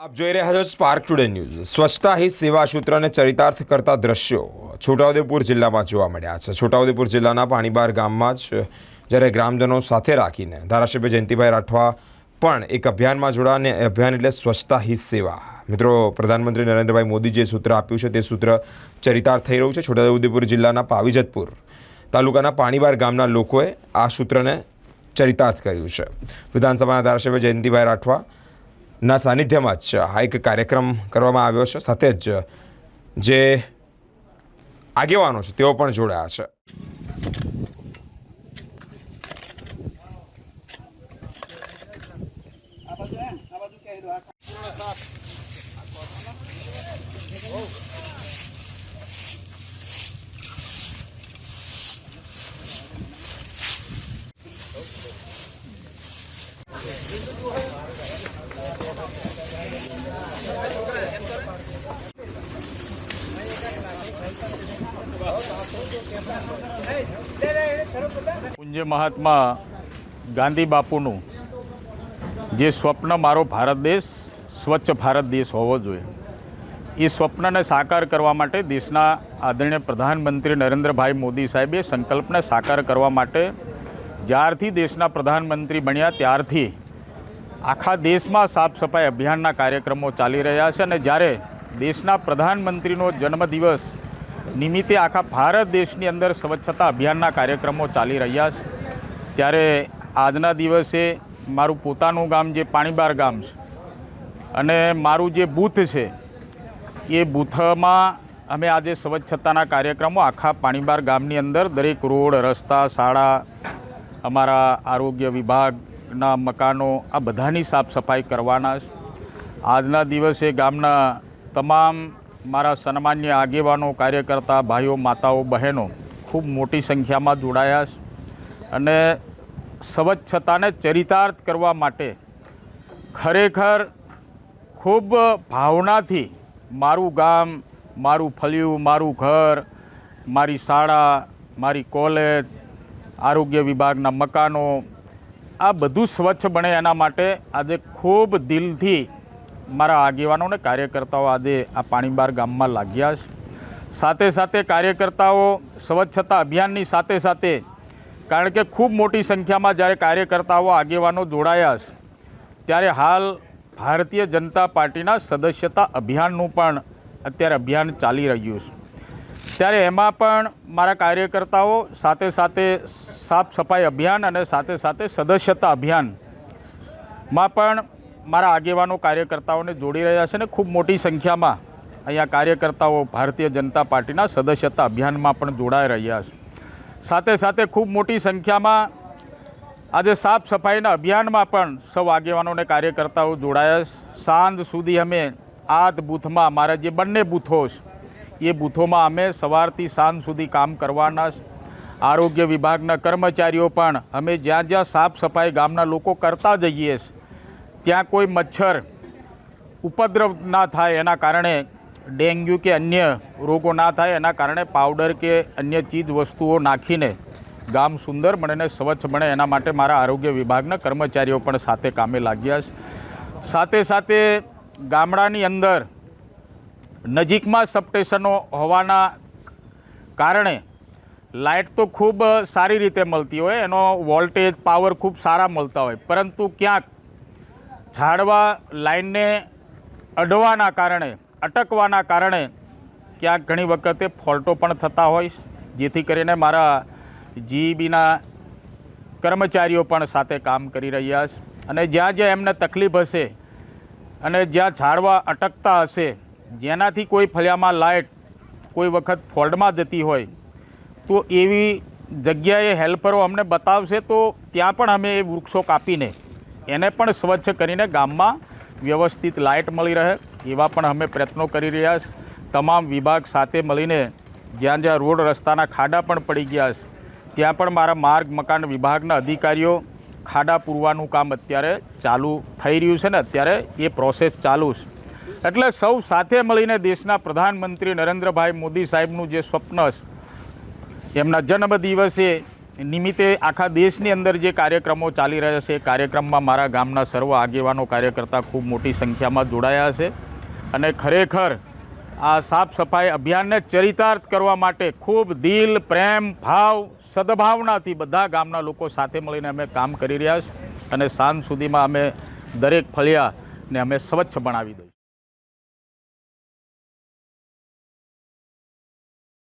આપ જોઈ રહ્યા છો સ્પાર્ક ટુડે ન્યૂઝ સ્વચ્છતા હી સેવા સૂત્રને ચરિતાર્થ કરતા દ્રશ્યો છોટાઉદેપુર જિલ્લામાં જોવા મળ્યા છે. છોટાઉદેપુર જિલ્લાના પાણીબાર ગામમાં જ જ્યારે ગ્રામજનો સાથે રાખીને ધારાસભ્ય જયંતિભાઈ રાઠવા પણ એક અભિયાનમાં જોડાને અભિયાન એટલે સ્વચ્છતા હી સેવા. મિત્રો, પ્રધાનમંત્રી નરેન્દ્રભાઈ મોદી જે સૂત્ર આપ્યું છે. તે સૂત્ર ચરિતાર્થ થઈ રહ્યું છે. છોટાઉદેપુર જિલ્લાના પાવીજતપુર તાલુકાના પાણીબાર ગામના લોકોએ આ સૂત્રને ચરિતાર્થ કર્યું છે. વિધાનસભાના ધારાસભ્ય જયંતિભાઈ રાઠવા ના સાનિધ્યમાં જ આ એક કાર્યક્રમ કરવામાં આવ્યો છે. સાથે જ જે આગેવાનો છે તેઓ પણ જોડાયા છે. પૂજ્ય મહાત્મા ગાંધી બાપુનું જે સ્વપ્ન મારો ભારત દેશ, સ્વચ્છ ભારત દેશ હોવો જોઈએ. એ સ્વપ્નને સાકાર કરવા માટે દેશના આદરણીય પ્રધાનમંત્રી નરેન્દ્રભાઈ મોદી સાહેબે સંકલ્પને સાકાર કરવા માટે જ્યારથી દેશના પ્રધાનમંત્રી બન્યા ત્યારથી આખા દેશમાં સાફ સફાઈ અભિયાનના કાર્યક્રમો ચાલી રહ્યા છે અને જ્યારે દેશના પ્રધાનમંત્રીનો જન્મદિવસ નિમિત્તે આખા ભારત દેશની અંદર સ્વચ્છતા અભિયાનના કાર્યક્રમો ચાલી રહ્યા છે. ત્યારે આજના દિવસે મારું પોતાનું ગામ જે પાણીબાર ગામ છે અને મારું જે બૂથ છે, એ બૂથમાં અમે આજે સ્વચ્છતાના કાર્યક્રમો આખા પાણીબાર ગામની અંદર દરેક રોડ, રસ્તા, શાળા, અમારા આરોગ્ય વિભાગના મકાનો, આ બધાની સાફ સફાઈ કરવાના આજના દિવસે ગામના તમામ મારા સન્માન્ય આગેવાનો, કાર્યકર્તા, ભાઈઓ, માતાઓ, બહેનો ખૂબ મોટી સંખ્યામાં જોડાયા અને સ્વચ્છતાને ચરિતાર્થ કરવા માટે ખરેખર ખૂબ ભાવનાથી મારું ગામ, મારું ફળિયું, મારું ઘર, મારી શાળા, મારી કોલેજ, આરોગ્ય વિભાગના મકાનો, આ બધું સ્વચ્છ બને એના માટે આજે ખૂબ દિલથી મારા આગેવાનો અને કાર્યકર્તાઓ આજે આ પાણીબાર ગામમાં લાગ્યા છે. સાથે સાથે કાર્યકર્તાઓ સ્વચ્છતા અભિયાનની સાથે સાથે, કારણ કે ખૂબ મોટી સંખ્યામાં જ્યારે કાર્યકર્તાઓ, આગેવાનો જોડાયા છે, ત્યારે હાલ ભારતીય જનતા પાર્ટીના સદસ્યતા અભિયાનનું પણ અત્યારે અભિયાન ચાલી રહ્યું છે. ત્યારે એમાં પણ મારા કાર્યકર્તાઓ સાથે સાથે સાફ સફાઈ અભિયાન અને સાથે સાથે સદસ્યતા અભિયાનમાં પણ મારા આગેવાનો કાર્યકર્તાઓને જોડી રહ્યા છે અને ખૂબ મોટી સંખ્યામાં અહીંયા કાર્યકર્તાઓ ભારતીય જનતા પાર્ટીના સદસ્યતા અભિયાનમાં પણ જોડાઈ રહ્યા છે. સાથે સાથે ખૂબ મોટી સંખ્યામાં આજે સાફ સફાઈના અભિયાનમાં પણ સૌ આગેવાનોને કાર્યકર્તાઓ જોડાયા સાંજ સુધી અમે આ જ બૂથમાં મારા જે બંને બૂથો છે, એ બૂથોમાં અમે સવારથી સાંજ સુધી કામ કરવાના આરોગ્ય વિભાગના કર્મચારીઓ પણ અમે જ્યાં જ્યાં સાફ સફાઈ ગામના લોકો કરતા જઈએ છીએ ત્યાં કોઈ મચ્છર ઉપદ્રવ ના થાય એના કારણે ડેન્ગ્યુ કે અન્ય રોગો ના થાય એના કારણે પાવડર કે અન્ય ચીજ વસ્તુઓ નાખીને ગામ સુંદર બને ને સ્વચ્છ બને એના માટે મારા આરોગ્ય વિભાગના કર્મચારીઓ પણ સાથે કામે લાગ્યા છે. સાથે સાથે ગામડાની અંદર નજીકમાં સબસ્ટેશનો હોવાના કારણે લાઇટ તો ખૂબ સારી રીતે મળતી હોય, એનો વોલ્ટેજ, પાવર ખૂબ સારા મળતા હોય, પરંતુ ક્યાંક ઝાડવા લાઇનને અડવાના કારણે, અટકવાના કારણે ક્યાંક ઘણી વખતે ફોલ્ટો પણ થતા હોય જેથી કરીને મારા જીઈબીના કર્મચારીઓ પણ સાથે કામ કરી રહ્યા છે. અને જ્યાં જ્યાં એમને તકલીફ હશે અને જ્યાં ઝાડવા અટકતા હશે, જેનાથી કોઈ ફળિયામાં લાઇટ કોઈ વખત ફોલ્ડમાં જતી હોય, તો એવી જગ્યાએ હેલ્પરો અમને બતાવશે તો ત્યાં પણ અમે એ વૃક્ષો કાપીને એને પણ સ્વચ્છ કરીને ગામમાં વ્યવસ્થિત લાઇટ મળી રહે, એવા પણ અમે પ્રયત્નો કરી રહ્યા છે. તમામ વિભાગ સાથે મળીને જ્યાં જ્યાં રોડ રસ્તાના ખાડા પણ પડી ગયા છે, ત્યાં પણ મારા માર્ગ મકાન વિભાગના અધિકારીઓ ખાડા પૂરવાનું કામ અત્યારે ચાલુ થઈ રહ્યું છે ને, અત્યારે એ પ્રોસેસ ચાલુ છે. એટલે સૌ સાથે મળીને દેશના પ્રધાનમંત્રી નરેન્દ્રભાઈ મોદી સાહેબનું જે સ્વપ્ન છે, એમના જન્મદિવસે નિમિત્તે આખા દેશની અંદર જે કાર્યક્રમો ચાલી રહ્યા છે, કાર્યક્રમમાં મારા ગામના સર્વ આગેવાનો કાર્યકર્તા ખૂબ મોટી સંખ્યામાં જોડાયા છે અને ખરેખર આ સાફ સફાઈ અભિયાનને ચરિતાર્થ કરવા માટે ખૂબ દિલ, પ્રેમ, ભાવ, સદભાવનાથી બધા ગામના લોકો સાથે મળીને અમે કામ કરી રહ્યા છીએ અને સાંજ સુધીમાં અમે દરેક ફળિયાને અમે સ્વચ્છ બનાવી દઈશું